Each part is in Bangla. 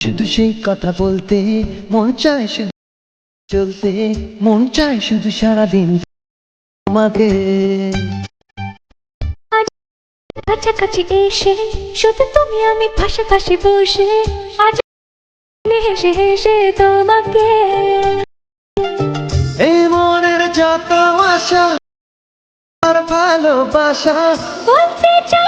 শুধু সেই কথা বলতে মন চায় শুধু চলতে মন চায় শুধু সারাদিন তোমাকে। কাছাকাছি এসে শুধু তুমি আমি পাশাপাশি বসে আজ হেসে হেসে তোমাকে। এই মনের যত আশা আর ভালোবাসা বলতে চাই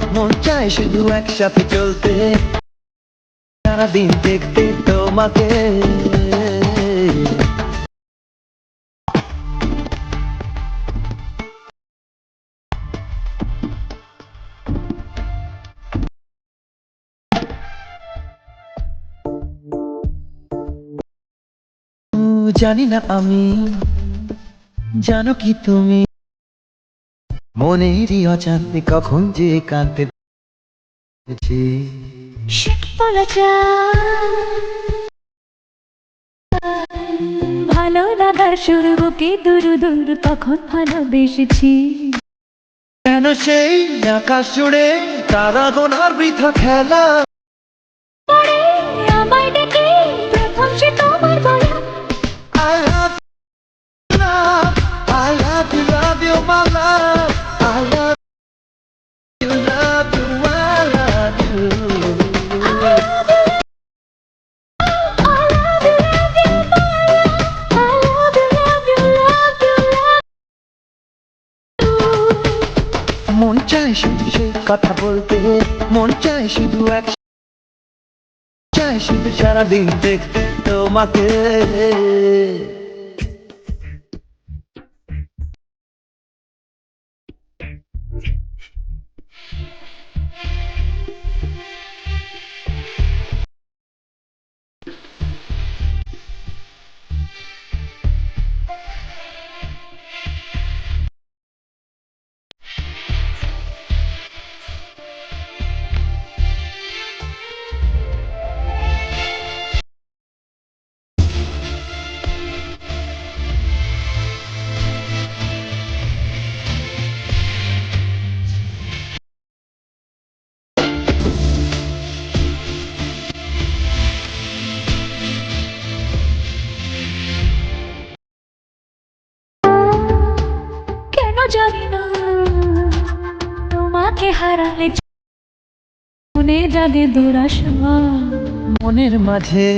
মন চায় শুধু একসাথে চলতে। সারাদিন দেখতে তোমাকে। জানি না আমি জানো কি তুমি। মনেরই অজান্তে কখন যে কাঁদতে ভালো লাগার শুরু বুকে দুরু দূর তখন ভালোবেসেছি। কেন সেই আকাশ জুড়ে তারা গোনার বৃথা খেলা। চায় শুধু সেই কথা বলতে। মন চায় শুধু এক চায় শুধু সারাদিন দেখতে তোমাকে। জানি না তোমাকে হারালে মনে জাগে দুরাশা মনের মাঝে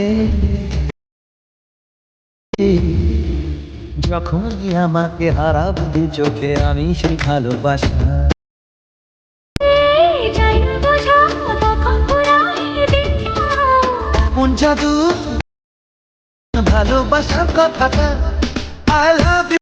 যখনই আমাকে হারাবি চোখে আমি সেই ভালোবাসা। এই যাই না বোঝা তখন পুরাই দিনটা মন জাদু ভালোবাসার কথাটা love you